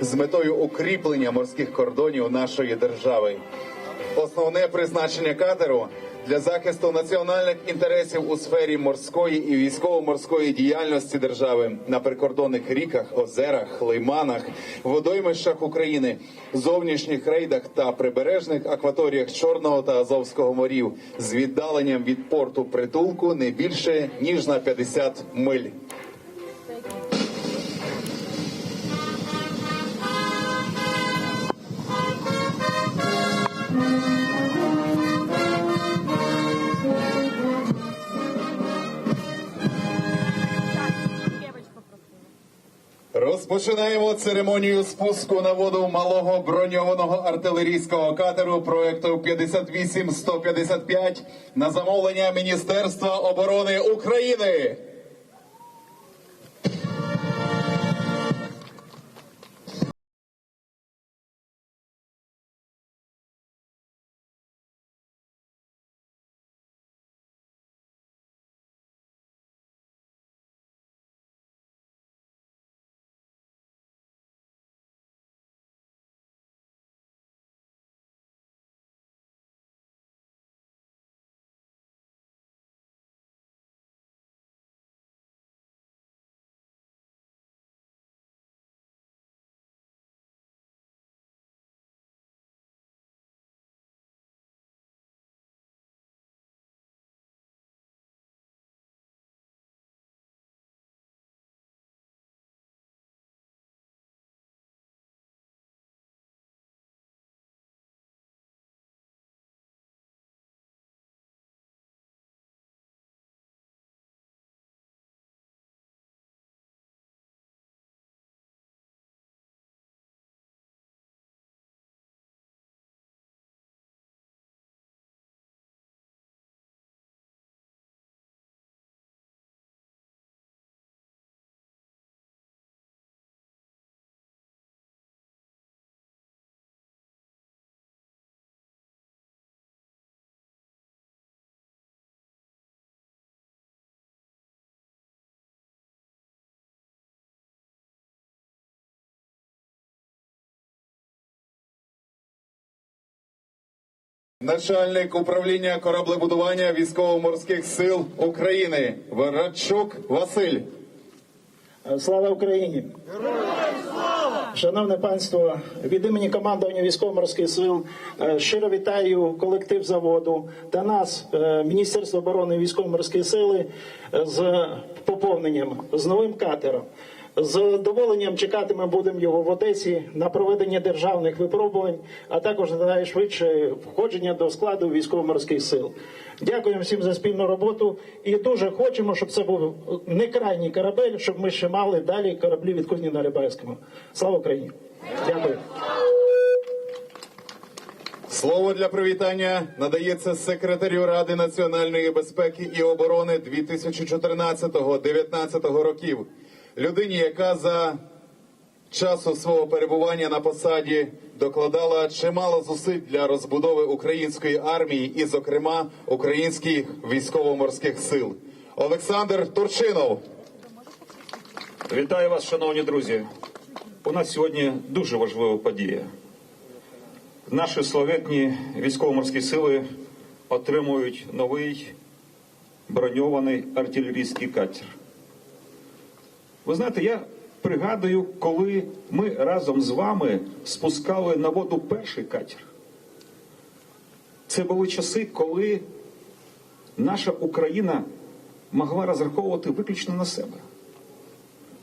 з метою укріплення морських кордонів нашої держави. Основне призначення катеру для захисту національних інтересів у сфері морської і військово-морської діяльності держави на прикордонних ріках, озерах, лиманах, водоймищах України, зовнішніх рейдах та прибережних акваторіях Чорного та Азовського морів з віддаленням від порту притулку не більше ніж на 50 миль. Розпочинаємо церемонію спуску на воду малого броньованого артилерійського катеру проекту 58155 на замовлення Міністерства оборони України. Начальник управління кораблебудування військово-морських сил України Ворончук Василь. Слава Україні! Шановне панство, від імені командування військово-морських сил е, щиро вітаю колектив заводу та нас, е, Міністерство оборони військово-морської сили, е, з поповненням, з новим катером. З задоволенням чекатиме будемо його в Одесі на проведення державних випробувань, а також на найшвидше входження до складу військово-морських сил. Дякуємо всім за спільну роботу і дуже хочемо, щоб це був не крайній корабель, щоб ми ще мали далі кораблі від кузні на Рибальському. Слава Україні! Дякую. Слово для привітання надається секретарю Ради національної безпеки і оборони 2014-2019 років. Людині, яка за часу свого перебування на посаді докладала чимало зусиль для розбудови української армії і, зокрема, українських військово-морських сил. Олександр Турчинов. Вітаю вас, шановні друзі. У нас сьогодні дуже важлива подія. Наші славетні військово-морські сили отримують новий броньований артилерійський катер. Ви знаєте, я пригадую, коли ми разом з вами спускали на воду перший катер. Це були часи, коли наша Україна могла розраховувати виключно на себе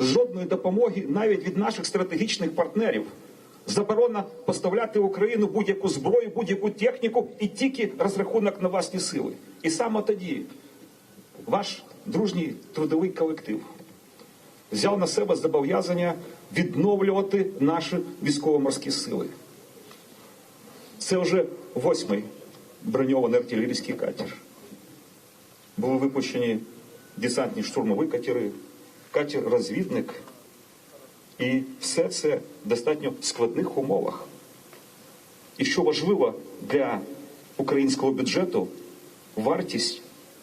жодної допомоги навіть від наших стратегічних партнерів. Заборона поставляти в Україну будь-яку зброю, будь-яку техніку і тільки розрахунок на власні сили. І саме тоді ваш дружній трудовий колектив взяв на себе зобов'язання відновлювати наші військово-морські сили. Це вже восьмий броньований артилерійський катер. Були випущені десантні штурмові катери, катер-розвідник. І все це в достатньо складних умовах. І що важливо для українського бюджету, вартість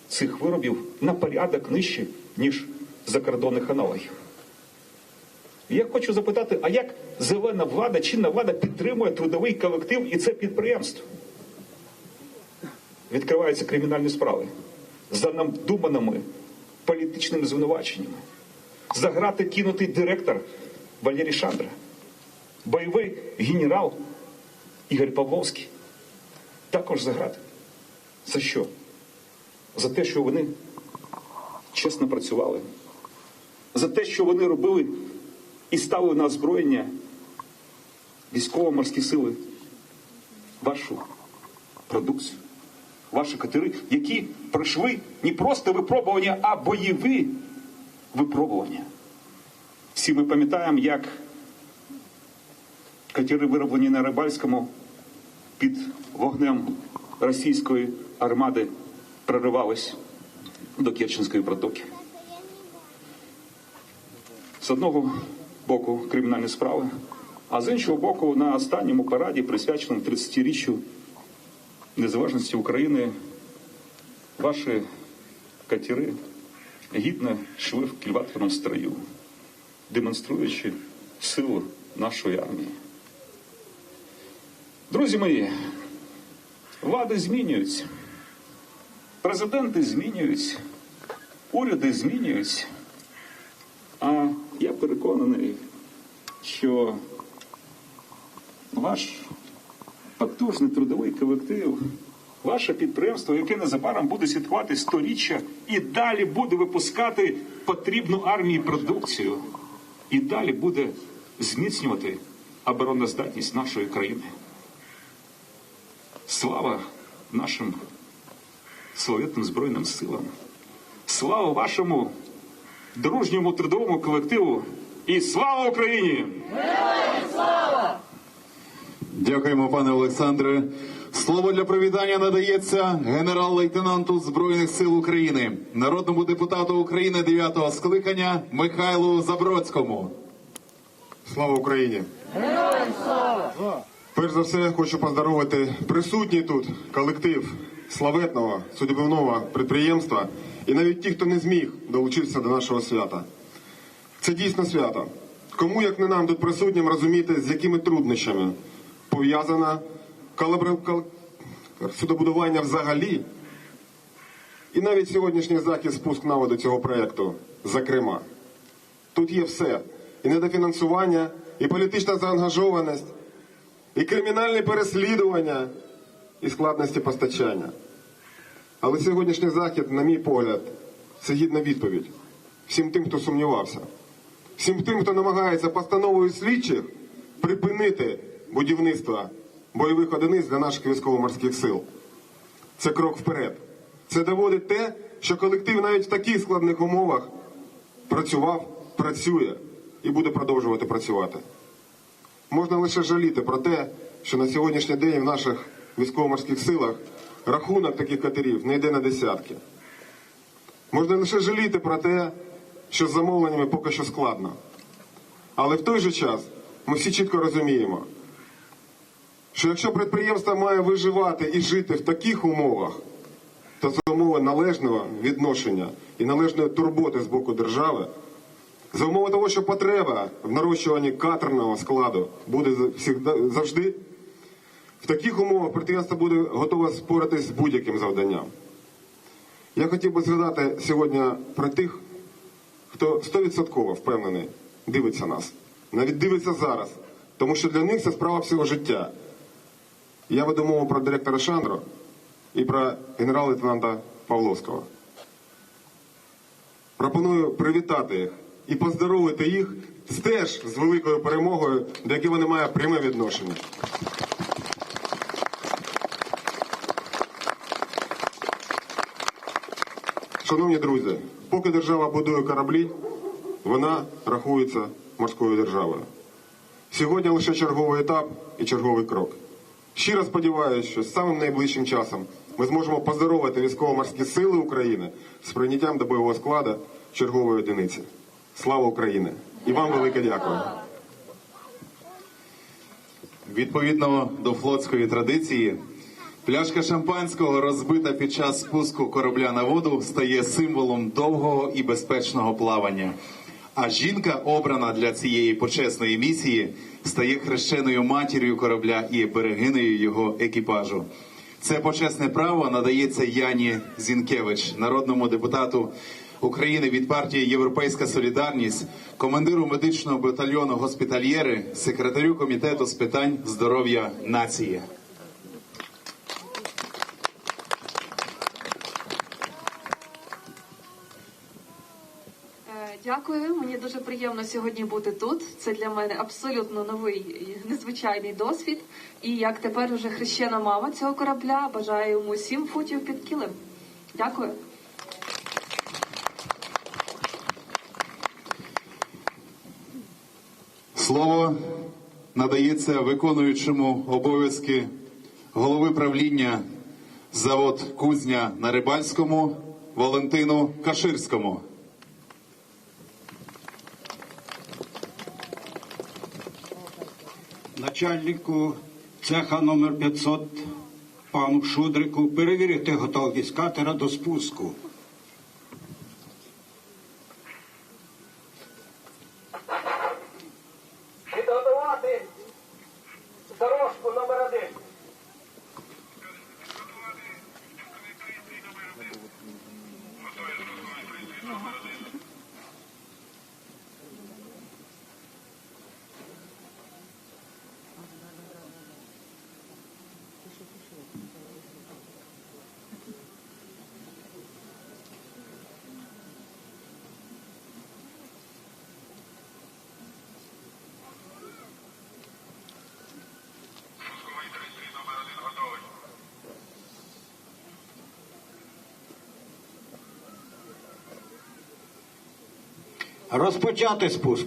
цих виробів на порядок нижче, ніж закордонних аналогів. Я хочу запитати, а як зелена влада, чинна влада підтримує трудовий колектив і це підприємство? Відкриваються кримінальні справи за надуманими політичними звинуваченнями. За грати кинутий директор Валерій Шандра, бойовий генерал Ігор Павловський. Також за грати. За що? За те, що вони чесно працювали, за те, що вони робили і ставили на озброєння військово-морські сили, вашу продукцію, ваші катери, які пройшли не просто випробування, а бойові випробування. Всі ми пам'ятаємо, як катери, вироблені на Рибальському, під вогнем російської армади проривались до Керченської протоки. З одного боку кримінальні справи, а з іншого боку, на останньому параді, присвяченому 30-річчю незалежності України, ваші катери гідно йшли в кільваторному строю, демонструючи силу нашої армії. Друзі мої, влади змінюються, президенти змінюються, уряди змінюються. А я переконаний, що ваш потужний трудовий колектив, ваше підприємство, яке незабаром буде святкувати сторіччя і далі буде випускати потрібну армії продукцію, і далі буде зміцнювати обороноздатність нашої країни. Слава нашим славетним Збройним силам. Слава вашому дружньому трудовому колективу і слава Україні! Героям слава! Дякуємо, пане Олександре. Слово для привітання надається генерал-лейтенанту Збройних сил України, народному депутату України 9-го скликання Михайлу Забродському. Слава Україні! Героям слава! Перш за все хочу поздоровити присутній тут колектив славетного судебного підприємства і навіть ті, хто не зміг долучитися до нашого свята. Це дійсно свято. Кому, як не нам, тут присутнім розуміти, з якими труднощами пов'язана судобудування взагалі, і навіть сьогоднішній захід спуск наводу цього проєкту, зокрема. Тут є все. І недофінансування, і політична заангажованість, і кримінальні переслідування, і складності постачання. Але сьогоднішній захід, на мій погляд, це гідна відповідь всім тим, хто сумнівався, всім тим, хто намагається постановою слідчих припинити будівництво бойових одиниць для наших військово-морських сил. Це крок вперед. Це доводить те, що колектив навіть в таких складних умовах працював, працює і буде продовжувати працювати. Можна лише жаліти про те, що на сьогоднішній день в наших військово-морських силах рахунок таких катерів не йде на десятки. Можна лише жаліти про те, що з замовленнями поки що складно. Але в той же час ми всі чітко розуміємо, що якщо підприємство має виживати і жити в таких умовах, то за умови належного відношення і належної турботи з боку держави, за умови того, що потреба в нарощуванні катерного складу буде завжди, в таких умовах підприємство буде готове споратись з будь-яким завданням. Я хотів би згадати сьогодні про тих, хто стовідсотково впевнений, дивиться нас, навіть дивиться зараз, тому що для них це справа всього життя. Я веду мову про директора Шандро і про генерал-лейтенанта Павловського. Пропоную привітати їх і поздоровити їх теж з великою перемогою, до якої вони мають пряме відношення. Шановні друзі, поки держава будує кораблі, вона рахується морською державою. Сьогодні лише черговий етап і черговий крок. Щиро сподіваюся, що самим найближчим часом ми зможемо поздоровити військово-морські сили України з прийняттям до бойового складу чергової одиниці. Слава Україні! І вам велике дякую. Відповідно до флотської традиції, пляшка шампанського, розбита під час спуску корабля на воду, стає символом довгого і безпечного плавання. А жінка, обрана для цієї почесної місії, стає хрещеною матір'ю корабля і берегинею його екіпажу. Це почесне право надається Яні Зінкевич, народному депутату України від партії Європейська Солідарність, командиру медичного батальйону госпітальєри, секретарю комітету з питань здоров'я нації. Е, Дякую. Мені дуже приємно сьогодні бути тут. Це для мене абсолютно новий незвичайний досвід. І як тепер уже хрещена мама цього корабля, бажаю йому сім футів під килим. Дякую. Слово надається виконуючому обов'язки голови правління завод Кузня на Рибальському Валентину Каширському. начальнику цеха номер 500 пану Шудрику перевірити готовність катера до спуску. Розпочати спуск.